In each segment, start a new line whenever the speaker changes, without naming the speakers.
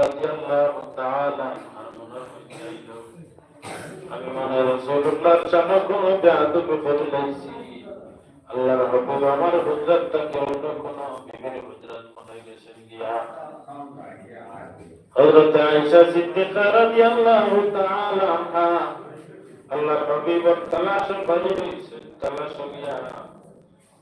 রাদিয়াল্লাহু তাআলা আনহার মনের মধ্যে আইল আমি মনে রাসূলুল্লাহর সামনে কোনো বেয়াদবি করে লাইছি আল্লাহর হাবিব আমার হুজরতটাকে অন্য কোনো বিবির হুজরত মনে গেছেন গিয়া। হযরত আয়েশা সিদ্দিকা রাদিয়াল্লাহু তাআলা আনহা আল্লাহর হাবিবের তালাশ বাজে তালাশ গিয়া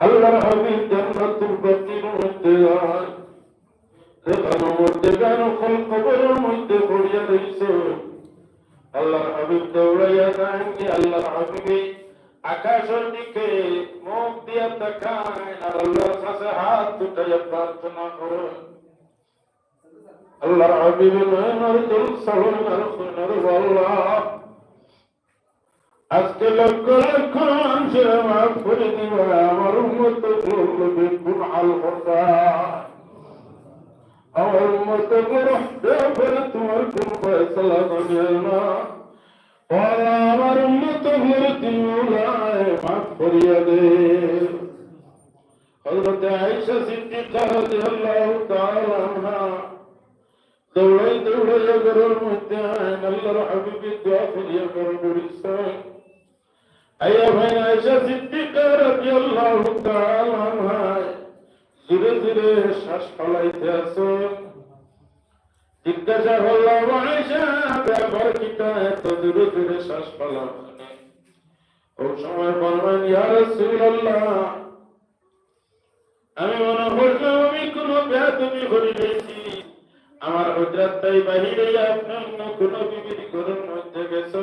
আল্লাহর হাবিব জান্নাতুল বাকির মধ্যে যায় যেখানে মধ্যে গান খল কবরের মধ্যে পড়িয়া রইছে। আল্লাহর হাবিব দৌড়াইয়া যায়, আল্লাহর হাবিবে আকাশের দিকে মুখ দিয়া তাকায় আর আল্লাহর কাছে হাত উঠাইয়া প্রার্থনা করে। আল্লাহর হাবিবে নয়নার আল্লাহ আজকে লক্ষ লক্ষ মানুষের মাফ করে দিবা আমার উন্মত বলবে কোন হাল কথা আমার উন্মত করে তোমার কোন ফয়সলা হবে না আমার উন্মত করে তুমি মাফ করিয়া দে হযরত আয়েশা সিদ্দিকা রাদিয়াল্লাহু তাআলা আনহা ধীরে ধীরে শ্বাস ফলাইতে আছেন জিজ্ঞাসা করলাম কিটা এত দূরে দূরে শ্বাস ফলাম ওই সময় বলবেন ইয়া রাসূলুল্লাহ, আমি মনে করলাম আমি কোনো করে গেছি। আমার হজরত তাই বাহিরে আপনার কোন বিবিধ ঘরের মধ্যে গেছে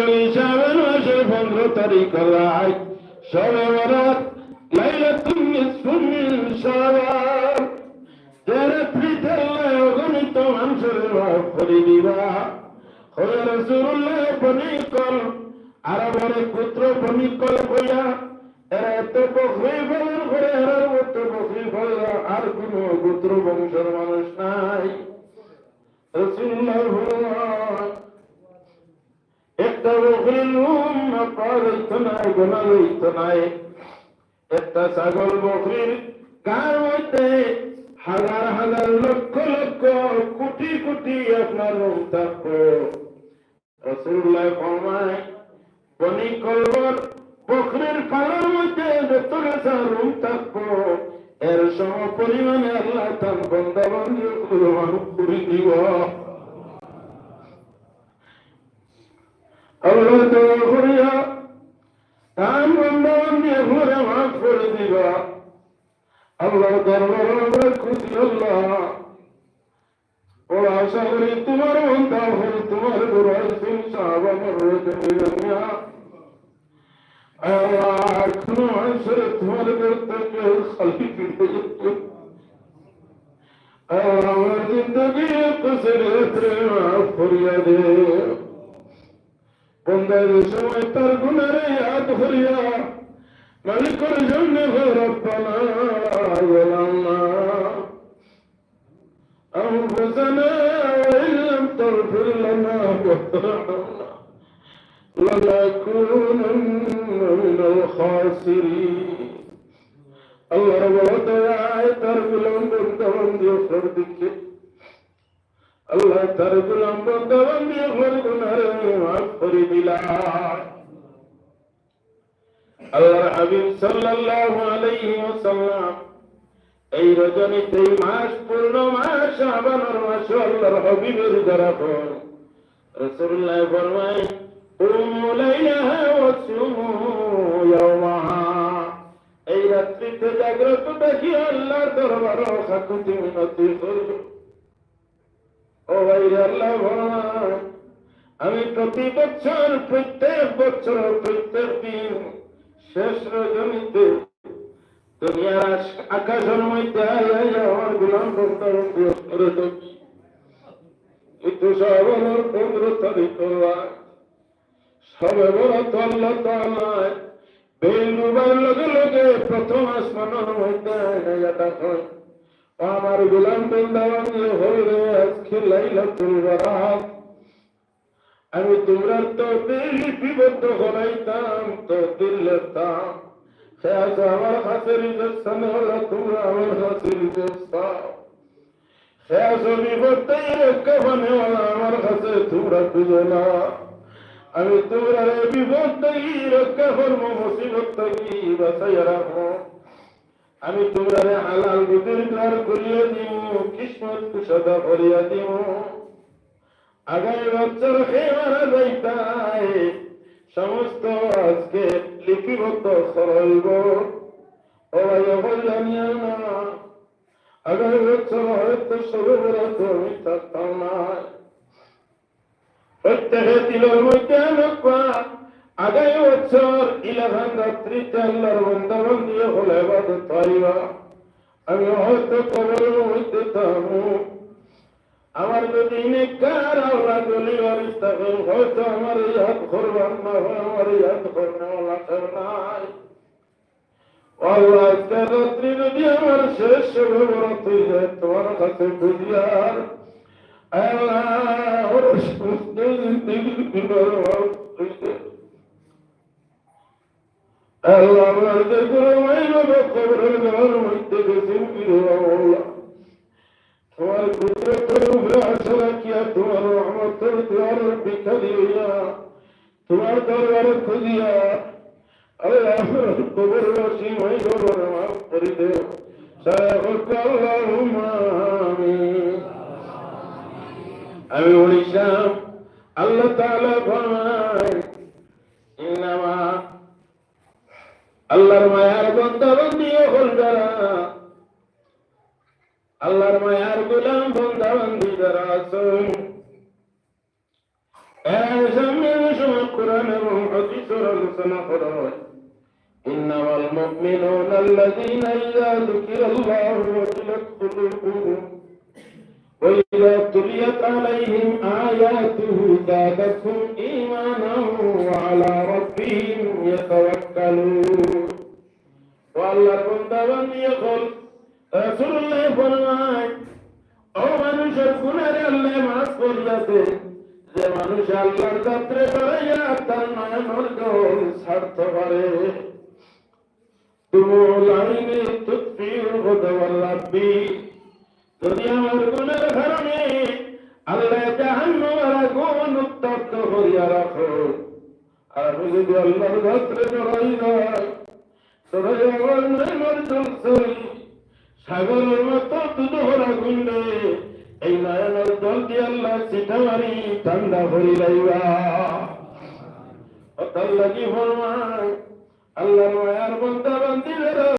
15 তারিখ রাত শবে বরাত লাইলাতুন নিসফুন মিন শাবান রাত্রিতে আল্লাহ অগণিত মানুষের মাফ করে দিবা। হয়ে রাসূলুল্লাহ বনিকল আরবের পুত্র বনিকল কইয়া এরা এত বকরি পালন করে, এরার মতো বকরি পালন আর কোন গোত্র বংশের মানুষ নাই। রসুল্লাহ একটা বকরির নুন ছাগল বকরির গার মধ্যে হাজার হাজার লক্ষ লক্ষ কোটি কোটি আপনার বকরির মধ্যে যত এর সম পরিমাণে আল্লাহ তার বন্দাবন্দি কুরবান করে দিব। দয়া করিয়া তার বন্দাবন্দি ঘুরে মাফ করে দিবা।
আল্লাহ দরবারে খুশি, আল্লাহ। ও আশা করি তোমার মন্দা হল তোমার সাহাব খালি ফিরে আমার জিন্দগি করিয়া দে। تندر شوي ترقن ريعة خريا ملك الجن ربنا ولما أنفسنا وإن لم تغفر لنا وترحمنا لنكونن من الخاسرين. الله رب العالمين ترقن ريعة خريا تربلم بندم يخردك الله تربلم بندم يخردنا معفر بلا الله حبيب صلى الله عليه وسلم এই রজনীতে এই মাস পূর্ণ মাস আবানোর মাস আল্লাহর হবিবের দ্বারা পর রসুল্লাহ ফরমায় উমু লাইলাহা ওয়া সুমু ইয়াওমাহা এই রাত্রিতে জাগ্রত দেখি আল্লাহর দরবারে খাকুতি মিনতি করব আমি প্রতি বছর, প্রত্যেক বছর, প্রত্যেক দিন শেষ রজনীতে দুনিয়ার আকাশের মধ্যে আমার গুলাম কিন্তু সব আমার পনেরো সবে বড় তল্লা তালায় বেল ডুবার লগে লগে প্রথম আসমানের মধ্যে গুলাম আমি তোমরা তো লিপিবদ্ধ করাইতাম তো দিল লেতাম আমার কাছে রিজেকশন হলো তোমরা আমার কাছে রিজেকশন আমার কাছে তোমরা খুঁজে না। আমি তোমরা বিপদ থেকে রক্ষা করব মুসিবত থেকে রাখব। আমি তোমরা হালাল বুদ্ধির দ্বার করিয়া দিব কিসমত কুশদা করিয়া দিব আগামী বছর খেয়ে মারা যাইতাই, সমস্ত আজকে লিপিবদ্ধ সরইব না আগামী বছর হয়তো বরাত আমি প্রত্যেকে লক্ষ্য আগামী বছর ইলেভেন রাত্রিতে আল্লাহর বন্দাবন দিয়ে হলে বাদত পাইবা আমি হয়তো মধ্যে থামু আমার যদি নেকার আল্লাহ গলি হয়তো আমার ইয়াদ করবার না হয় আমার ইয়াদ আল্লাহ কেউ নাই আল্লাহ আজকে রাত্রি যদি আমার শেষ তুই যায় তোমার কাছে বুঝিয়ার আল্লাহ আল্লাহ আমার দেখুন মাইবা কবরের ঘর মধ্যে গেছি আল্লাহ তোমার কুদরতের উপরে আশা রাখিয়া তোমার রহমতের দুয়ার ভিক্ষা দিয়া তোমার দরবারে খুঁজিয়া আল্লাহ কবরবাসী মাই কবর মাফ করে দে আমি উড়িষ্যা আল্লাহ তাআলা ফরমায়, ইন্নামা আল্লাহর মায়ার বন্দা বন্দি হল যারা আল্লাহর মায়ার গোলাম বন্দাবন্দি যারা আছেন এর সামনে সময় কোরআন এবং হাদিসের আলোচনা করা হয় إنما المؤمنون الذين إذا ذكر الله وجلت قلوبهم وإذا تليت عليهم آياته زادتهم إيمانا وعلى ربهم يتوكلون والله كنت يقول রাসূলুল্লাহ ফরমায় ও মানুষের গুনাহ আল্লাহ মাফ করিয়াছে যে মানুষ আল্লাহর যাত্রে করাইয়া তার নয়নের জল ছাড়তে পারে তুমুল আইনে তুৎফির গদওয়াল্লাবি যদি আমার গুণের কারণে আল্লাহ জাহান্নামের আগুন উত্তপ্ত করিয়া রাখো। আর যদি আল্লাহর আমার নয়নের সাগরের মতো দুধ ভরা গুন্ডে এই নয়নের জল দিয়ে আল্লাহ সিটা মারি ঠান্ডা ভরি লাইবা। অতাল লাগি ফরমায় আল্লাহ মায়ার বন্দা বান্দিদের